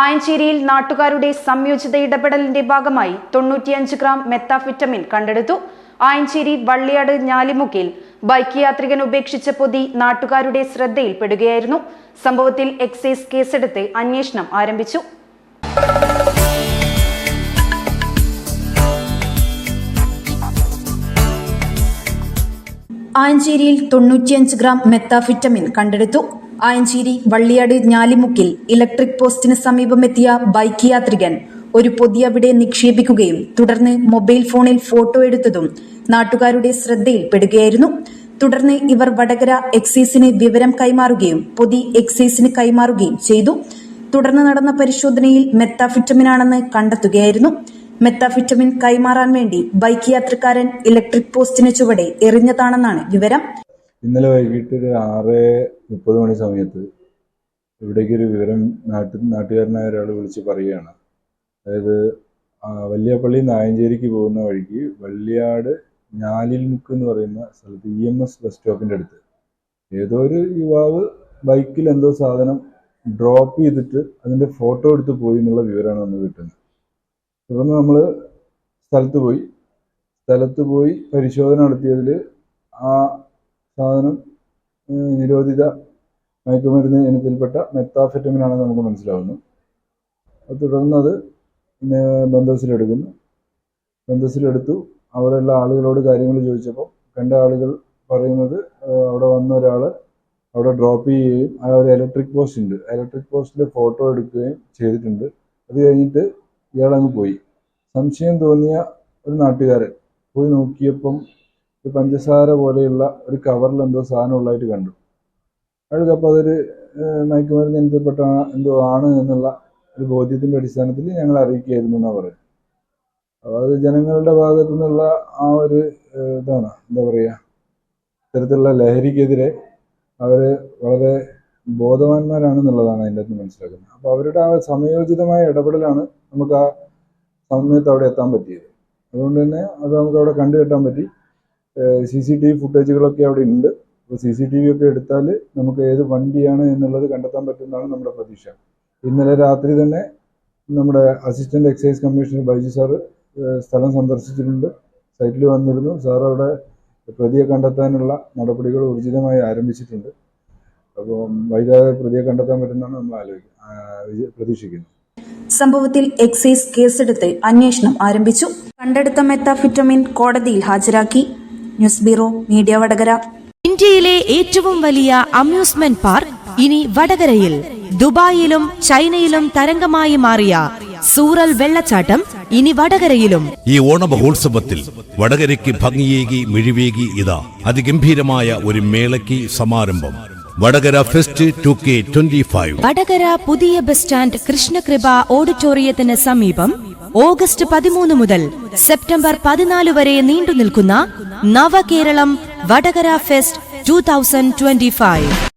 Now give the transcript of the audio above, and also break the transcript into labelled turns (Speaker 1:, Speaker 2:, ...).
Speaker 1: ആയഞ്ചേരിയിൽ നാട്ടുകാരുടെ സംയോജിത ഇടപെടലിന്റെ ഭാഗമായി തൊണ്ണൂറ്റിയഞ്ച് ഗ്രാം മെത്താഫിറ്റമിൻ കണ്ടെടുത്തു. ആയഞ്ചേരി വള്ളിയാട് ഞാലിമുക്കിൽ ബൈക്ക് യാത്രികൻ ഉപേക്ഷിച്ച പൊതി നാട്ടുകാരുടെ ശ്രദ്ധയിൽപ്പെടുകയായിരുന്നു. സംഭവത്തിൽ എക്സൈസ് കേസെടുത്ത് അന്വേഷണം ആരംഭിച്ചു. ആഞ്ചേരിയിൽ തൊണ്ണൂറ്റിയഞ്ച് ഗ്രാം മെത്താഫിറ്റമിൻ കണ്ടെടുത്തു. ആയഞ്ചേരി വള്ളിയാട് ഞാലിമുക്കിൽ ഇലക്ട്രിക് പോസ്റ്റിന് സമീപമെത്തിയ ബൈക്ക് യാത്രികൻ ഒരു പൊതി അവിടെ നിക്ഷേപിക്കുകയും തുടർന്ന് മൊബൈൽ ഫോണിൽ ഫോട്ടോ എടുത്തതും നാട്ടുകാരുടെ ശ്രദ്ധയിൽപ്പെടുകയായിരുന്നു. തുടർന്ന് ഇവർ വടകര എക്സൈസിന് വിവരം കൈമാറുകയും പൊതി എക്സൈസിന് കൈമാറുകയും ചെയ്തു. തുടർന്ന് നടന്ന പരിശോധനയിൽ മെത്താഫിറ്റമിനാണെന്ന് കണ്ടെത്തുകയായിരുന്നു. മെത്താഫിറ്റമിൻ കൈമാറാൻ വേണ്ടി ബൈക്ക് യാത്രക്കാരൻ ഇലക്ട്രിക് പോസ്റ്റിന് ചുവടെ എറിഞ്ഞതാണെന്നാണ് വിവരം.
Speaker 2: ഇന്നലെ വൈകിട്ട് ഒരു ആറ് മുപ്പത് മണി സമയത്ത് ഇവിടേക്ക് ഒരു വിവരം നാട്ടിൽ നാട്ടുകാരനായ ഒരാൾ വിളിച്ച് പറയുകയാണ്. അതായത് വല്യാപ്പള്ളി നായഞ്ചേരിക്ക് പോകുന്ന വഴിക്ക് വള്ളിയാട് ഞാലിൽമുക്ക് എന്ന് പറയുന്ന സ്ഥലത്ത് ഇ എം എസ് ബസ് സ്റ്റോപ്പിന്റെ അടുത്ത് ഏതോ ഒരു യുവാവ് ബൈക്കിൽ എന്തോ സാധനം ഡ്രോപ്പ് ചെയ്തിട്ട് അതിന്റെ ഫോട്ടോ എടുത്ത് പോയി എന്നുള്ള വിവരമാണ് നമ്മൾ കിട്ടുന്നത്. തുടർന്ന് നമ്മൾ സ്ഥലത്ത് പോയി. സ്ഥലത്ത് പോയി പരിശോധന നടത്തിയതിൽ ആ സാധനം നിരോധിത മയക്കുമരുന്ന് ഇനത്തിൽപ്പെട്ട മെത്താഫെറ്റമിനാണെന്ന് നമുക്ക് മനസ്സിലാവുന്നു. അത് തുടർന്ന് അത് പിന്നെ ബന്ധസിലെടുക്കുന്നു ബന്ധസിലെടുത്തു അവിടെയുള്ള ആളുകളോട് കാര്യങ്ങൾ ചോദിച്ചപ്പോൾ കണ്ട ആളുകൾ പറയുന്നത് അവിടെ വന്ന ഒരാൾ അവിടെ ഡ്രോപ്പ് ചെയ്യുകയും ആ ഒരു ഇലക്ട്രിക് പോസ്റ്റ് ഉണ്ട്. ഇലക്ട്രിക് പോസ്റ്റിന്റെ ഫോട്ടോ എടുക്കുകയും ചെയ്തിട്ടുണ്ട്. അത് കഴിഞ്ഞിട്ട് ഇയാളങ്ങ് പോയി. സംശയം തോന്നിയ ഒരു നാട്ടുകാരൻ പോയി നോക്കിയപ്പം ഒരു പഞ്ചസാര പോലെയുള്ള ഒരു കവറിൽ എന്തോ സാധനം ഉള്ളതായിട്ട് കണ്ടു. അയാൾക്ക് അപ്പോൾ അതൊരു മയക്കുമരുന്ന് ഇനത്തിൽപ്പെട്ട എന്തോ ആണ് എന്നുള്ള ഒരു ബോധ്യത്തിന്റെ അടിസ്ഥാനത്തിൽ ഞങ്ങൾ അറിയിക്കുകയായിരുന്നു എന്നാണ് പറയുന്നത്. അപ്പോൾ അത് ജനങ്ങളുടെ ഭാഗത്തു നിന്നുള്ള ആ ഒരു ഇതാണ് എന്താ പറയുക ഇത്തരത്തിലുള്ള ലഹരിക്കെതിരെ അവർ വളരെ ബോധവാന്മാരാണെന്നുള്ളതാണ് അതിന്റെ അകത്ത് മനസ്സിലാക്കുന്നത്. അപ്പോൾ അവരുടെ ആ സമയോചിതമായ ഇടപെടലാണ് നമുക്ക് ആ സമയത്ത് അവിടെ എത്താൻ പറ്റിയത്. അതുകൊണ്ട് തന്നെ അത് നമുക്ക് അവിടെ കണ്ടുകെട്ടാൻ പറ്റി. സി സി ടി വി ഫുട്ടേജുകളൊക്കെ അവിടെ ഉണ്ട്. അപ്പോൾ സി സി ടി വി ഒക്കെ എടുത്താൽ നമുക്ക് ഏത് വണ്ടിയാണ് എന്നുള്ളത് കണ്ടെത്താൻ പറ്റുന്നതാണ് നമ്മുടെ പ്രതീക്ഷ. ഇന്നലെ രാത്രി തന്നെ നമ്മുടെ assistant excise commissioner Baiju sir സ്ഥലം സന്ദർശിച്ചിട്ടുണ്ട്. സൈറ്റിൽ വന്നിരുന്നു. സാർ അവിടെ പ്രതിയെ കണ്ടെത്താനുള്ള നടപടികൾ ഊർജിതമായി ആരംഭിച്ചിട്ടുണ്ട്. അപ്പോൾ വൈകാതെ പ്രതിയെ കണ്ടെത്താൻ പറ്റുന്നതാണ് നമ്മൾ ആലോചിക്കുന്നത് പ്രതീക്ഷിക്കുന്നത്
Speaker 1: സംഭവത്തിൽ എക്സൈസ് കേസെടുത്ത് അന്വേഷണം ആരംഭിച്ചു. കണ്ടെടുത്ത മെത്താഫിറ്റമിൻ കോടതിയിൽ ഹാജരാക്കി. News bureau media Vadakara.
Speaker 3: ഇന്ത്യയിലെ ഏറ്റവും വലിയ അമ്യൂസ്മെന്റ് പാർക്ക് ഇനി വടകരയിൽ. ദുബായിലും ചൈനയിലും തരംഗമായി മാറിയ സൂറൽ വെള്ളച്ചാട്ടം ഇനി വടകരയിലും.
Speaker 4: ഈ ഓണമഹോത്സവത്തിൽ വടകരയ്ക്ക് ഭംഗിയേകി മിഴിവേകി ഇതാ അതിഗംഭീരമായ ഒരു മേളയ്ക്ക് സമാരംഭം. Vadakara fest two K twenty five.
Speaker 3: Vadakara പുതിയ ബസ് സ്റ്റാൻഡ് കൃഷ്ണകൃപ ഓഡിറ്റോറിയത്തിന് സമീപം ഓഗസ്റ്റ് പതിമൂന്ന് മുതൽ സെപ്റ്റംബർ പതിനാല് വരെ നീണ്ടു നിൽക്കുന്ന Navakeralam Vadakara fest two thousand twenty five.